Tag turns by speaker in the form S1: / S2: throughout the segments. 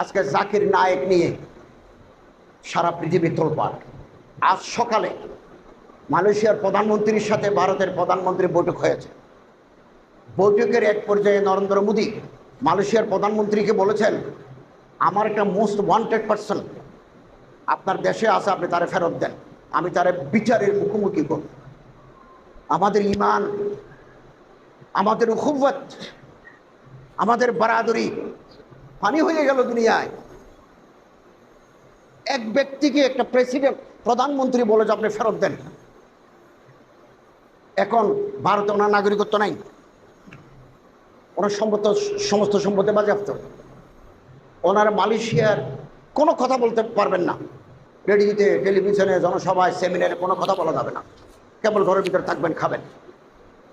S1: আজকে জাকির নায়েক নিয়ে সারা পৃথিবী তোলপাড়। আজ সকালে মালয়েশিয়ার প্রধানমন্ত্রীর সাথে ভারতের প্রধানমন্ত্রী বৈঠক হয়েছে। বৈঠকের এক পর্যায়ে নরেন্দ্র মোদী মালয়েশিয়ার প্রধানমন্ত্রীকে বলেছেন, আমার একটা মোস্ট ওয়ান্টেড পার্সন আপনার দেশে আছে, আপনি তারে ফেরত দেন। আমি তারে বিচারের মুখোমুখি করব। আমাদের ইমান, আমাদের উখুবত, আমাদের বারাদরি পানি হয়ে গেল দুনিয়ায়। এক ব্যক্তিকে একটা প্রেসিডেন্ট প্রধানমন্ত্রী বলে যে আপনি ফেরত দেন। এখন ভারতে ওনার নাগরিকত্ব নাই। ওনার সম্পদ সমস্ত সম্পদে বাজেয়াপ্ত। ওনার মালয়েশিয়ার কোনো কথা বলতে পারবেন না। রেডিওতে, টেলিভিশনে, জনসভায়, সেমিনারে কোনো কথা বলা যাবে না। কেবল ঘরের ভিতরে থাকবেন, খাবেন।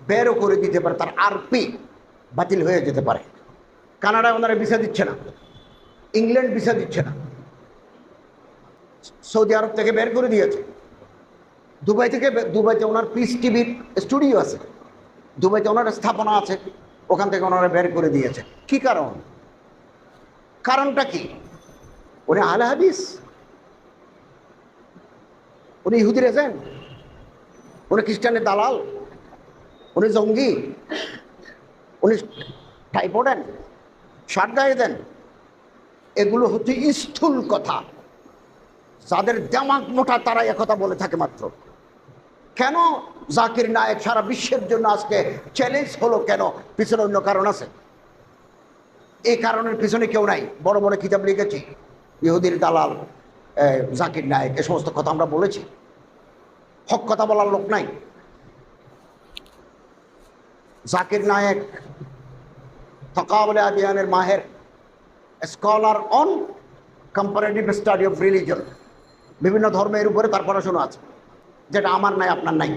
S1: বেরও করে দিতে পারে, তার আরপি বাতিল হয়ে যেতে পারে। কানাডায় ওনারা ভিসা দিচ্ছে না। ইংল্যান্ড ভিসা দিচ্ছে না। সৌদি আরব থেকে বের করে দিয়েছে। দুবাই থেকে দুবাইতে ওনার পিস টিভির স্টুডিও আছে। দুবাইতে ওনার স্থাপনা আছে। ওখান থেকে ওনারা বের করে দিয়েছে। কি কারণ? কারণটা কি? উনি আহলে হাদিস। উনি ইহুদির এজেন্ট উনি খ্রিস্টানের দালাল। উনি জঙ্গি। উনি টাইপো দেন শার্ট গায়ে দেন। এগুলো হচ্ছে স্থূল কথা। যাদের দেমাগ মোটা, তারা একথা বলে থাকে মাত্র। কেন জাকির নায়ক সারা বিশ্বের জন্য আজকে চ্যালেঞ্জ হলো কেন? পিছনে অন্য কারণ আছে। এই কারণের পিছনে কেউ নাই। বড় বড় কিতাব লিখেছি। ইহুদির দালাল জাকির নায়ক, এ সমস্ত কথা আমরা বলেছি। হক কথা বলার লোক নাই। জাকির নায়েক তকাবলে আদিয়ানের মাহের scholar on comparative study of religion বিভিন্ন ধর্মের উপরে তার পড়াশোনা আছে। যেটা আমার নাই, আপনার নাই।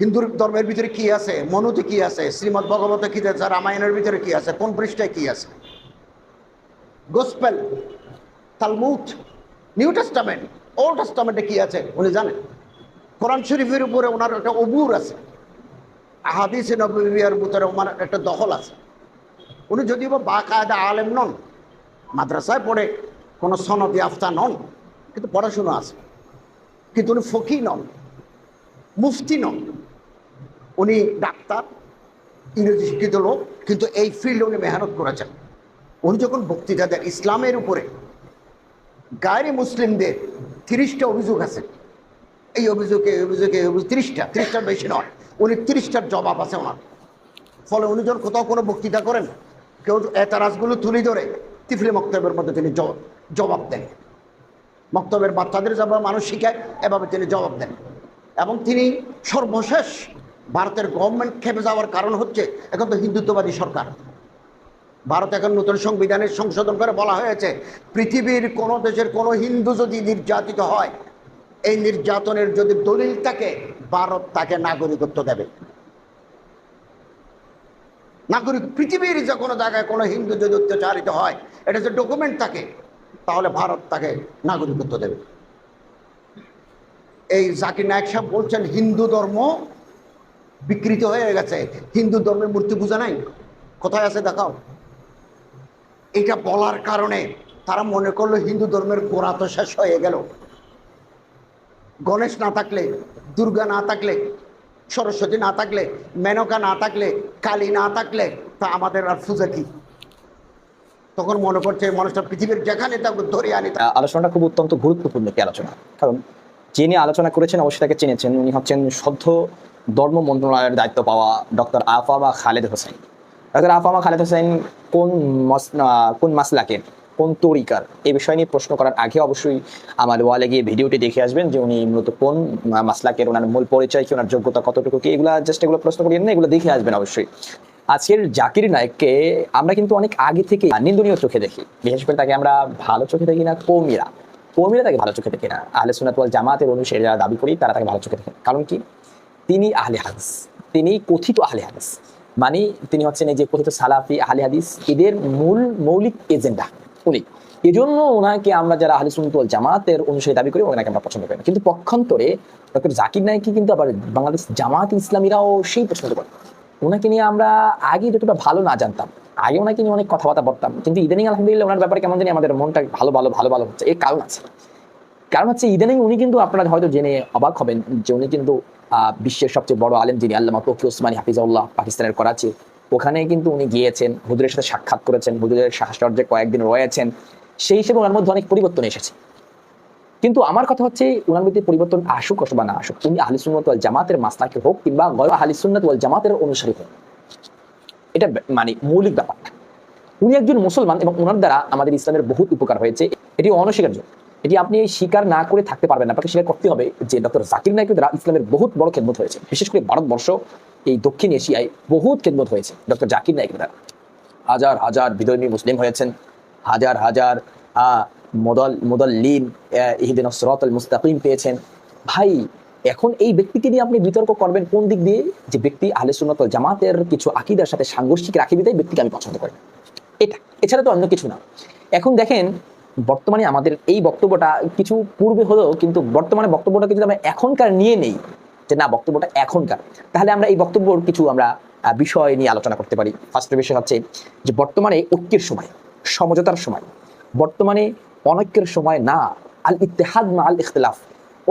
S1: হিন্দু ধর্মের ভিতরে কি আছে? মনুতে কি আছে? শ্রীমদ ভগবতে কি আছে? রামায়ণের ভিতরে কি আছে? কোন পৃষ্ঠায় কি আছে? Gospel Talmud new testament old টেস্টামেন্টে কি আছে? উনি জানেন। কোরআন শরীফের উপরে ওনার একটা অবুর আছে। আহাদিস নবীর ভিতরে ওনার একটা দখল আছে। উনি যদিও বা বাকায়দা আলেম নন, মাদ্রাসায় পড়ে কোনো সনদি আফতা নন, কিন্তু পড়াশুনো আছে। কিন্তু উনি ফকি নন, মুফতি নন। উনি ডাক্তার, ইংরেজি শিক্ষিত লোক, কিন্তু এই ফিল্ডে উনি মেহনত করেছেন। উনি যখন বক্তৃতা দেন ইসলামের উপরে, গায়ের মুসলিমদের তিরিশটা অভিযোগ আছে। এই অভিযোগে অভিযোগে অভিযোগ তিরিশটা, তিরিশটার বেশি নয়। উনি তিরিশটার জবাব আছে ওনার। ফলে উনি যখন কোথাও কোনো বক্তৃতা করেন, কেউ এতারাজগুলো তুলে ধরে তিফলি মক্তবের মধ্যে তিনি জবাব দেন। মক্তবের বাচ্চাদের যেভাবে মানুষ শিখায়, এভাবে তিনি জবাব দেন। এবং তিনি সর্বশেষ ভারতের গভর্নমেন্ট খেপে যাওয়ার কারণ হচ্ছে, এখন তো হিন্দুত্ববাদী সরকার। ভারত এখন নতুন সংবিধানের সংশোধন করে বলা হয়েছে, পৃথিবীর কোনো দেশের কোনো হিন্দু যদি নির্যাতিত হয় এই নির্যাতনের যদি দলিল থাকে, ভারত তাকে নাগরিকত্ব দেবে। নাগরিক, পৃথিবীর যে কোনো জায়গায় কোনো হিন্দু যদি অত্যাচারিত হয়, এটা যে ডকুমেন্ট থাকে, তাহলে ভারত তাকে নাগরিকত্ব দেবে। এই জাকির নায়ক সাহেব বলছেন, হিন্দু ধর্ম বিকৃত হয়ে গেছে। হিন্দু ধর্মের মূর্তি পূজা নাই। কোথায় আছে দেখাও? এটা বলার কারণে তারা মনে করল, হিন্দু ধর্মের গোড়া তো শেষ হয়ে গেল। গণেশ না থাকলে, দুর্গা না থাকলে, সরস্বতী না থাকলে, মেনকা না থাকলে, কালী না থাকলে, তা আমাদের আর পূজা কি? তখন মনে করছে মানুষটা পৃথিবীর যেখানে থাকবে ধরে আনি তা-
S2: আলোচনাটা খুব অত্যন্ত গুরুত্বপূর্ণ একটি আলোচনা। কারণ যিনি আলোচনা করেছেন, অবশ্যই তাকে চিনেছেন। উনি হচ্ছেন সদ্য ধর্ম মন্ত্রণালয়ের দায়িত্ব পাওয়া ডক্টর আফামা খালেদ হোসেন। ডক্টর আফামা খালেদ হোসেন কোন কোন মাসলাকের কোন তরিকার এই বিষয় নিয়ে প্রশ্ন করার আগে অবশ্যই আমার ওয়ালে গিয়ে ভিডিওটি দেখে আসবেন যে উনি মূলত কোন মাসলাকের ওনার মূল পরিচয় কি, ওনার যোগ্যতা কতটুকু কি, এগুলো জাস্ট এগুলো প্রশ্ন করিয়েন না এগুলো দেখে আসবেন অবশ্যই। আজকের জাকির নায়ককে আমরা কিন্তু অনেক আগে থেকে নিন্দনীয় চোখে দেখি। বিশেষ করে তাকে আমরা ভালো চোখে দেখি না, কৌমিরা। কৌমিরা তাকে ভালো চোখে দেখি না। আহলে সুনাতওয়াল জামাতের অনুসারী যারা দাবি করি, তারা তাকে ভালো চোখে দেখেন কারণ কি? তিনি আহলে হাদিস। তিনি কথিত আহলে হাদিস। মানে তিনি হচ্ছেন এই যে কথিত সালাফি আহলে হাদিস। এদের মূল মৌলিক এজেন্ডা। উনি এজন্য ওনাকে আমরা যারা আহলে সুন্নাত জামাতের অনুসারী দাবি করি, ওনাকে আমরা পছন্দ করি না। কিন্তু পক্ষান্তরে ডক্টর জাকির নাইকি কিন্তু আবার বাংলাদেশ জামাত ইসলামীরাও সেই পছন্দ করে। ওনাকে নিয়ে আমরা আগে যতটা ভালো না জানতাম আগেও নাকি নিয়ে অনেক কথাবার্তা বলতাম। কিন্তু ইদানিং আলহামদুলিল্লাহ ওনার ব্যাপারে কেমন জানি আমাদের মনটা ভালো ভালো ভালো ভালো হচ্ছে। এর কারণ আছে। কারণ হচ্ছে ইদানিং উনি কিন্তু আপনারা হয়তো জেনে অবাক হবেন যে উনি কিন্তু বিশ্বের সবচেয়ে বড় আলেম যিনি আল্লামা তফি ওসমানী হাফিজাউল্লাহ পাকিস্তানের করাচি। ওখানে কিন্তু উনি গিয়েছেন, হুজুরের সাথে সাক্ষাৎ করেছেন, হুজুরের সাহচর্যে কয়েকদিন রয়েছেন। সেই হিসেবে ওনার মধ্যে অনেক পরিবর্তন এসেছে। কিন্তু আমার কথা হচ্ছে ওনার মধ্যে পরিবর্তন আসুক অথবা না আসুক, উনি আহলিসুন্নত ওয়াল জামাতের মাস্তাকে হোক কিংবা গয় আহলিসুন্নত ওয়াল জামাতের অনুসারী হোক। এটা মানে মৌলিক ব্যাপারটা উনি একজন মুসলমান এবং ওনার দ্বারা আমাদের ইসলামের বহুত উপকার হয়েছে। এটি অনস্বীকার্য। এটি আপনি স্বীকার না করে থাকতে পারবেন আপনাকে স্বীকার করতে হবে যে ডক্টর জাকির নায়কের দ্বারা ইসলামের বহুত বড় খেদমত হয়েছে। বিশেষ করে ভারতবর্ষ এই দক্ষিণ এশিয়ায় বহুত খেদমত হয়েছে। ডক্টর জাকির নায়কের দ্বারা হাজার হাজার বিধর্মী মুসলিম হয়েছেন। হাজার হাজার মোদল, মোদল্লিন ইহিদিন সরতল মুস্তাকিম পেয়েছেন। ভাই, এখন এই ব্যক্তিকে নিয়ে আপনি বিতর্ক করবেন কোন দিক দিয়ে? যে ব্যক্তি আহলে সুন্নত জামাতের কিছু আকিদার সাথে সাংঘর্ষিক রাখি বিদায় ব্যক্তিকে আমি পছন্দ করি। এটা, এছাড়া তো অন্য কিছু না। এখন দেখেন, বর্তমানে আমাদের এই বক্তব্যটা কিছু পূর্বে হলেও, কিন্তু বর্তমানে বক্তব্যটাকে যদি আমরা এখনকার নিয়ে নেই যে না, বক্তব্যটা এখনকার। তাহলে আমরা এই বক্তব্যর কিছু আমরা বিষয় নিয়ে আলোচনা করতে পারি। ফার্স্ট বিষয় হচ্ছে যে বর্তমানে ঐক্যের সময়, সমঝোতার সময়। বর্তমানে অনৈক্যের সময় না, আল ইত্তেহাদ মা আল ইখতলাফ।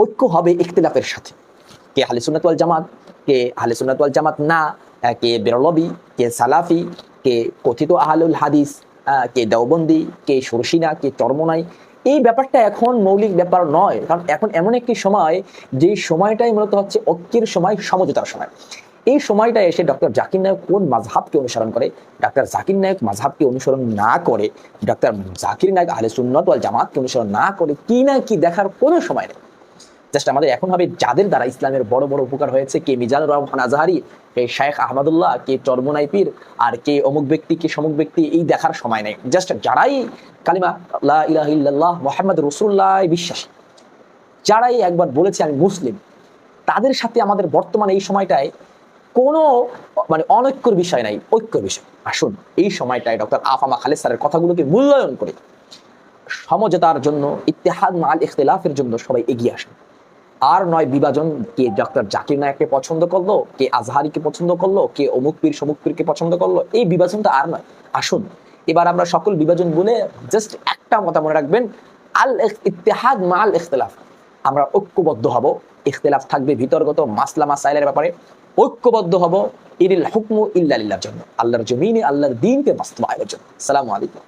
S2: ঐক্য হবে ইখতলাফের সাথে। কে আহলে সুন্নাত ওয়াল জামাত, কে আহলে সুন্নাত ওয়াল জামাত না কে বেরলবি, কে সালাফি, কে কথিত আহলুল হাদিস কে দেওবন্দি, কে সরসিনা কে চরমনাই এই ব্যাপারটা এখন মৌলিক ব্যাপার নয়, কারণ এখন এমন একটি সময় যে সময়টাই মূলত হচ্ছে ঐক্যের সময়, সমঝোতার সময়। এই সময়টা এসে ডক্টর জাকির নায়ক কোন মাঝহাবকে অনুসরণ করে? ডক্টর জাকির নায়ক মাঝহাবকে অনুসরণ না করে, ডক্টর জাকির নায়ক আহলে সুন্নত জামাতকে অনুসরণ না করে কি না কি দেখার কোনো সময় নেই। জাস্ট আমাদের এখন হবে যাদের দ্বারা ইসলামের বড় বড় উপকার হয়েছে, কে মিজানুর রহমান আজহারি, কে শেখ আহমদুল্লাহ, কে চরমনাই পীর, আর কে অমুক ব্যক্তি, কে সমুক ব্যক্তি, এই দেখার সময় নেই। জাস্ট যারাই কালিমা মোহাম্মদ রসুল্লাহ বিশ্বাসী, যারাই একবার বলেছে আমি মুসলিম, তাদের সাথে আমাদের বর্তমানে এই সময়টায় কোনো মানে অনৈক্যর বিষয় নাই, ঐক্যর বিষয়। আসুন, এই সময়টায় ডক্টর আফামা খালেদ স্যারের কথাগুলোকে মূল্যায়ন করে। সমঝোতার জন্য, ইত্তেহাদ মাল ইখতলাফের জন্য সবাই এগিয়ে আসুন। আর নয়, বিভাজন কে ডক্টর জাকির নায়ককে পছন্দ করল, কে আজহারিকে পছন্দ করল, কে অমুক পীর, সমুক পীরকে পছন্দ করল, এই বিভাজনটা আর নয়। আসুন, এবার আমরা সকল বিভাজন বলে জাস্ট একটা কথা মনে রাখবেন, আল ইত্তেহাদ মাল ইখতলাফ। আমরা ঐক্যবদ্ধ হব, ইখতলাফ থাকবে ভিতরগত মাসলা মাসাইলের ব্যাপারে, ঐক্যবদ্ধ হব ইরিল হুকমু ইল্লা লিল্লাহর জন্য, আল্লাহর জমিনে, আল্লাহর দিনকে বাস্তবায়নের জন্য। সালামু আলাইকুম